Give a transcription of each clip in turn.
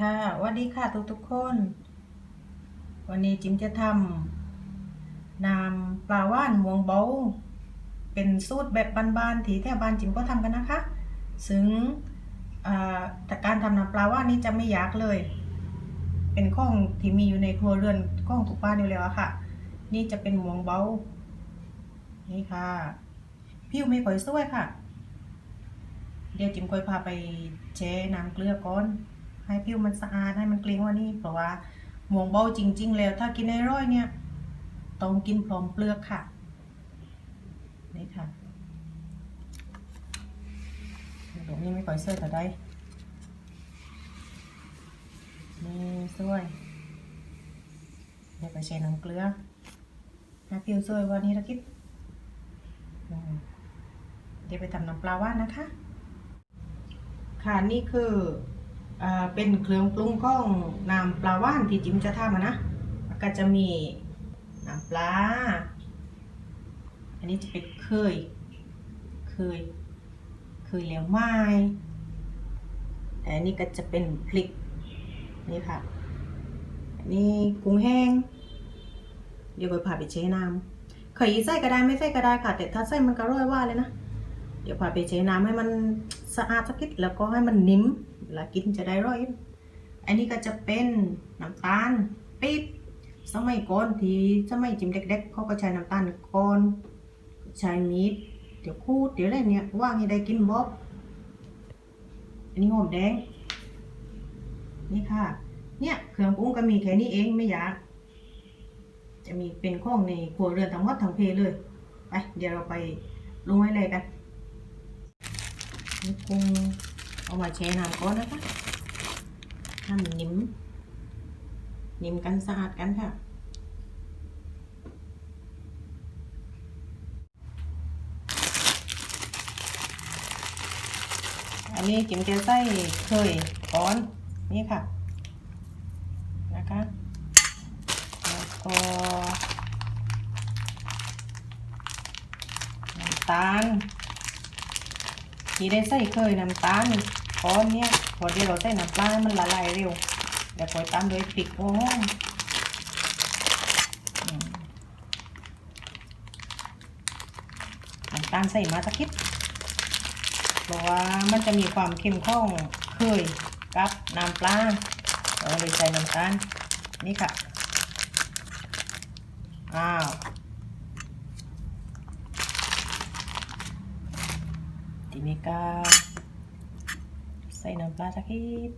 ค่ะสวัสดีค่ะทุกทุกๆคน วันนี้จิมจะทำน้ำปลาว่านมวงเบาเป็นสูตรแบบบ้านๆที่แถวบ้านจิมก็ทำกันนะคะ ซึ่งแต่การทำน้ำปลาว่านนี้จะไม่ยากเลย เป็นข้องที่มีอยู่ในครัวเรือนข้องทุกบ้านอยู่แล้วอะค่ะ นี่จะเป็นมวงเบานี่ค่ะผิวไม่ค่อยสวยค่ะ เดี๋ยวจิมค่อยพาไปแช่น้ำเกลือก่อน ให้ผิวมันสะอาดให้มันเกลี้ยงว่านี้เพราะว่าหมวงเบาจริง ๆ แล้ว ถ้ากินในร้อยเนี่ย ต้องกินพร้อมเปลือกค่ะ นี่ค่ะตรงนี้ไม่ค่อยเสื้อแต่ได้ นี่สวยเดี๋ยวไปใช้น้ำเกลือให้ผิวสวยวันนี้ละคิดเดี๋ยวไปทำน้ำปลาว่านนะคะ ค่ะนี่คือ เป็นเครื่องปรุงของน้ำปลาว่านที่จิมจะทำนะก็จะมีน้ำปลา อันนี้จะเป็นเคย เคย เคยเหลวไม้แต่อันนี้ก็จะเป็นพริก นี่ค่ะ อันนี้กุ้งแห้ง เดี๋ยวไปผ่าไปเช็น้ำเคยใส่ก็ได้ไม่ใส่ก็ได้ค่ะ แต่ถ้าใส่มันก็ร่อยว่าเลยนะ เดี๋ยวพาไปเช็น้ำให้มัน สะอาดสักนิดแล้วก็ให้มันนิ่มเวลากินจะได้ร่อย อันนี้ก็จะเป็นน้ำตาลปี๊บสมัยก่อนที่สมัยจิมเด็กๆเขาก็ใช้น้ำตาลก้อนใช้มีดเดี๋ยวคูดเดี๋ยวอะไรเนี่ยว่างให้ได้กินบ๊อบอันนี้หอมแดง นี่ค่ะ เนี่ยเครื่องปรุงก็มีแค่นี้เองไม่ยากจะมีเป็นข้องในครัวเรือนทั้งหมดทั้งเพเลย ไป เดี๋ยวเราไปลงไว้เลยกัน กุ้งเอามาแช่น้ำก่อนนะคะให้มันนิ่มนิ่มกันสะอาดกันค่ะ อันนี้จิมจะใส่เคยก้อนนี่ค่ะ นะคะแล้วก็น้ำตาล ที่ได้ใส่เคยน้ำตาลก้อนเนี้ยพอเดี๋ยวเราใส่น้ำปลาให้มันละลายเร็วเดี๋ยวคอยตามด้วยพริกโอ้อืมน้ำตาลใส่มาสักนิดเพราะว่ามันจะมีความเข้มข้นเคยกับน้ำปลาเราเลยใส่น้ำตาลนี่ค่ะอ้าว ทีนี้ก็ใส่น้ำปลาสักนิด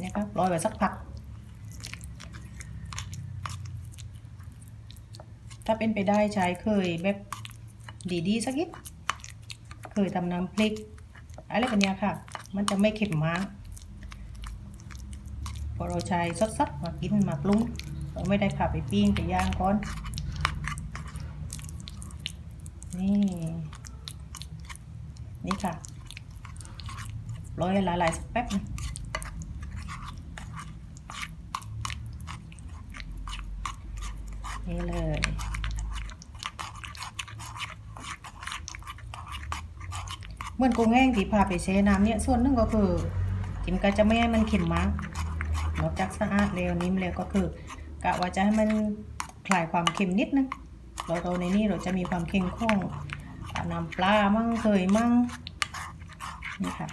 นี่ก็รอยไว้สักพัก ถ้าเป็นไปได้ใช้เคยแบบดีๆสักนิด เคยทำน้ำพริก อะไรแบบเนี้ยค่ะ มันจะไม่เค็มมาก พอเราใช้สดๆมากินมาปรุงเราไม่ได้ผ่าไปปิ้งไปย่างก่อน นี่ นี่ค่ะร้อยละลายสักแป๊บนึงนี่เลย เหมือนกงแห้งที่พาไปแช่น้ำเนี่ยส่วนหนึ่งก็คือจิมก็จะไม่ให้มันเค็มมากนอกจากสะอาดแล้วนิ่มแล้วก็คือกะว่าจะให้มันคลายความเค็มนิดนึงเราเราในนี้เราจะมีความเค็มข้อ่าน้ำปลามั่งเคยมั่งนี่ค่ะ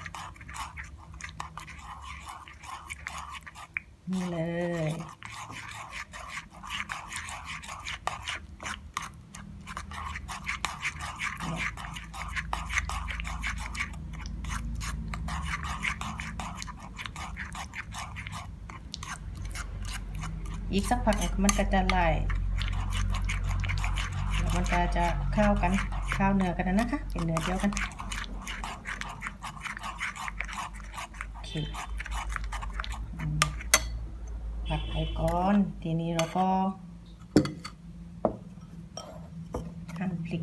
นี่เลย อีกสักพักมันก็จะไหลมันก็จะเข้ากันเข้าเนื้อกันนะคะ เป็นเนื้อเดียวกันโอเคผัดไปก่อน ทีนี้เราก็หั่นพริก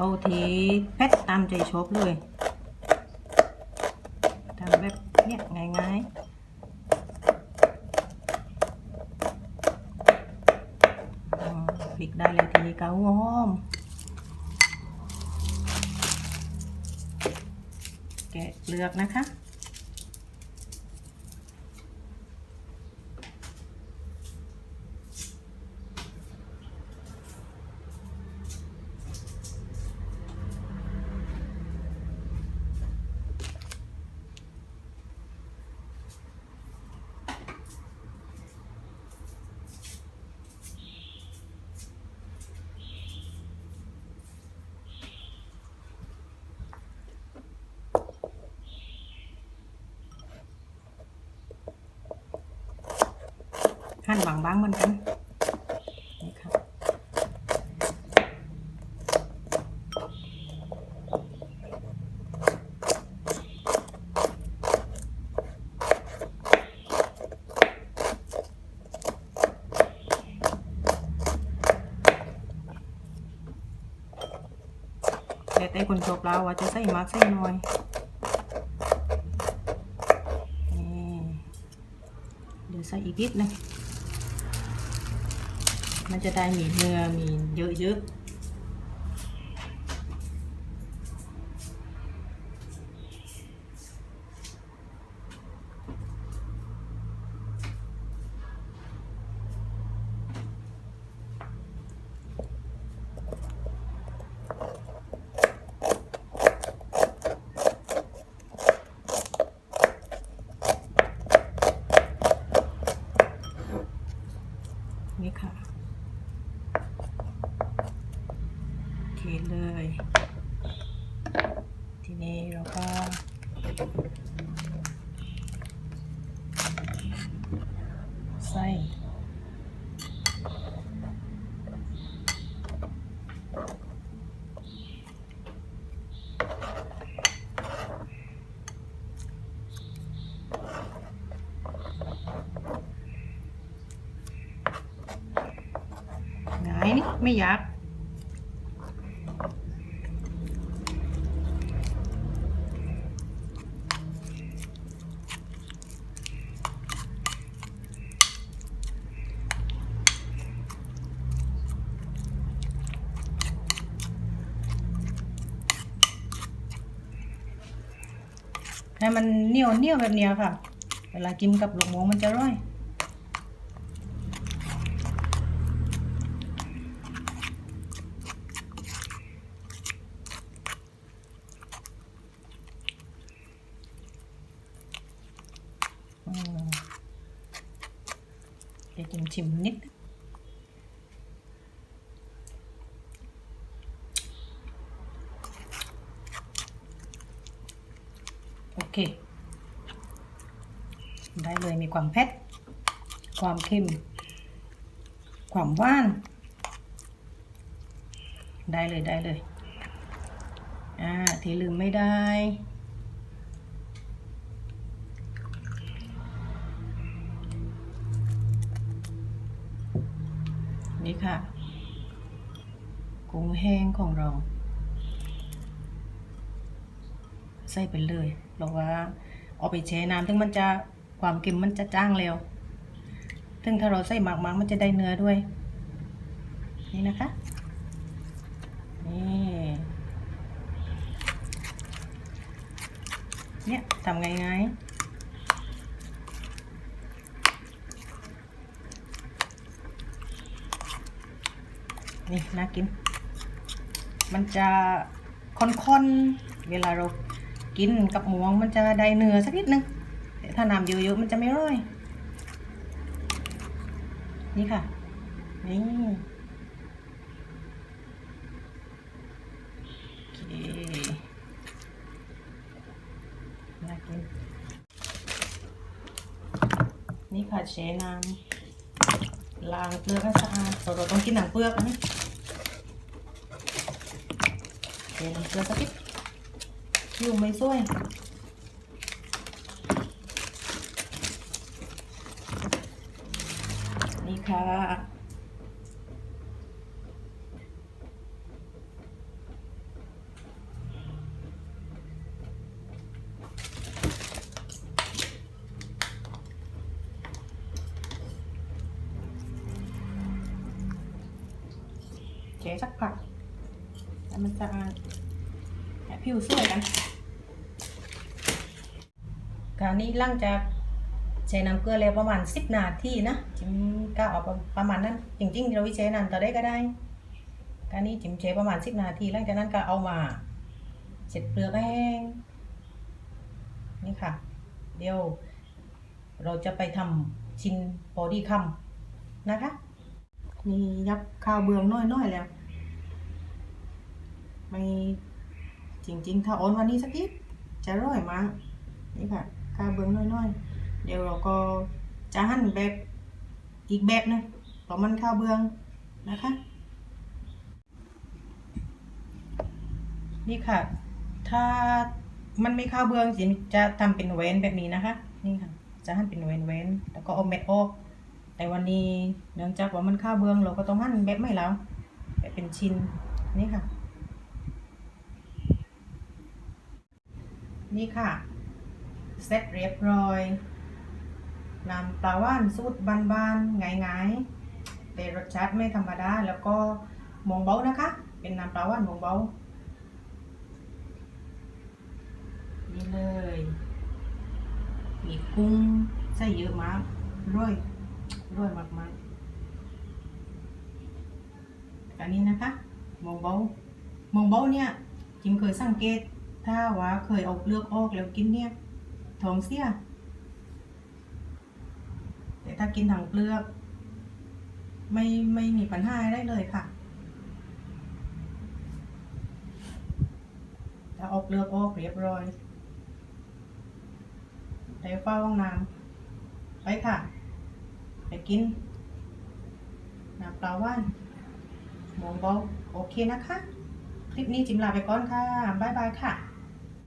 เอาทีเพชรตามใจชอบเลยทำแบบเนี้ยง่ายๆอืมพลิกได้เลยทีนี้ก็หอมแกะเปลือกนะคะ หั่นบางๆเหมือนกันนี่ค่ะเดี๋ยวแต่คนชอบเราว่าจะใส่มากใส่น้อยนี่เดี๋ยวใส่อีกนิดนึง มันจะได้มีเนื้อมีเยอะๆนี่ค่ะ เทเลย ทีนี้เราก็ใส่ง่ายนี่ไม่ยาก ให้มันเหนียวเหนียวแบบเนี้ยค่ะ เวลากินกับหลงหมูมันจะร่อย อืมเดี๋ยวชิมชิมนิด โอเค ได้เลยมีความเผ็ด ความเค็ม ความหว่าน ได้เลยได้เลย อ่า ที่ลืมไม่ได้นี่ค่ะกุ้งแห้งของเรา ใส่ไปเลย เราว่าเอาไปแช่น้ำถึงมันจะความเค็มมันจะจ้างเร็วถึงถ้าเราใส่หมักๆมันจะได้เนื้อด้วย นี่นะคะ นี่เนี่ยทำง่ายๆนี่น่ากิน มันจะค่อนๆ เวลาเรา กินกับหมูมันจะได้เนื้อสักนิดนึงแต่ถ้าน้ำเยอะๆมันจะไม่ร่อย นี่ค่ะ นี่โอเคน่ากิน นี่ค่ะเชน้ำล้างเปลือกให้สะอาดเราเราต้องกินหนังเปลือกนะเชน้ำเปลือกสักนิด อยู่ไม่สวยนี่ค่ะ เจ๊สักผักแล้วมันจะ ผิวสวยกันการนี้หลังจากใช้น้ำเกลือแล้วประมาณสิบนาทีนะจิมก็เอาประมาณนั้น จริงๆ เราวิจัยนานต่อได้ก็ได้การนี้จิมใช้ประมาณสิบนาทีหลังจากนั้นก็เอามาเสร็จเปลือกแห้งนี่ค่ะ เดี๋ยวเราจะไปทำชิ้นพอดีคำนะคะ นี่ยับข้าวเบืองน้อยๆแล้ว ไม่ จริง ๆ ถ้าโอนวันนี้สักนิดจะร่อยมากนี่ค่ะข้าวเบืองน้อยๆ เดี๋ยวเราก็จะหั่นแบบอีกแบบหนึงเพราะมันข้าวเบืองนะคะ นี่ค่ะ ถ้ามันไม่ข้าวเบืองจิจะทำเป็นแหวนแบบนี้นะคะ นี่ค่ะ จะหั่นเป็นแหวนแหวนแล้วก็เอาเม็ดออก แต่วันนี้เนื่องจากว่ามันข้าวเบืองเราก็ต้องหั่นแบบไม่แล้วแบบเป็นชิ้นนี่ค่ะ นี่ค่ะ เสร็จเรียบร้อยน้ำปลาว่านสูตรบานๆง่ายๆแต่รสชาติไม่ธรรมดา แล้วก็มองเบานะคะ เป็นน้ำปลาว่านมองเบานี่เลย มีกุ้งใส่เยอะมากร่อยร่อยมากๆอันนี้นะคะมองเบามองเบาเนี่ยจิมเคยสังเกต ถ้าว่าเคยเอาเลือกออกแล้วกินเนี่ยท้องเสีย แต่ถ้ากินถังเปลือก ไม่ไม่มีปัญหาได้เลยค่ะถ้าเอาเลือกออกเรียบร้อยไปเฝ้าห้องน้ำไปค่ะ ไปกินน้ำปลาว่านมองเบาโอเคนะคะ คลิปนี้จิมลาไปก่อนค่ะ บ๊ายบายค่ะ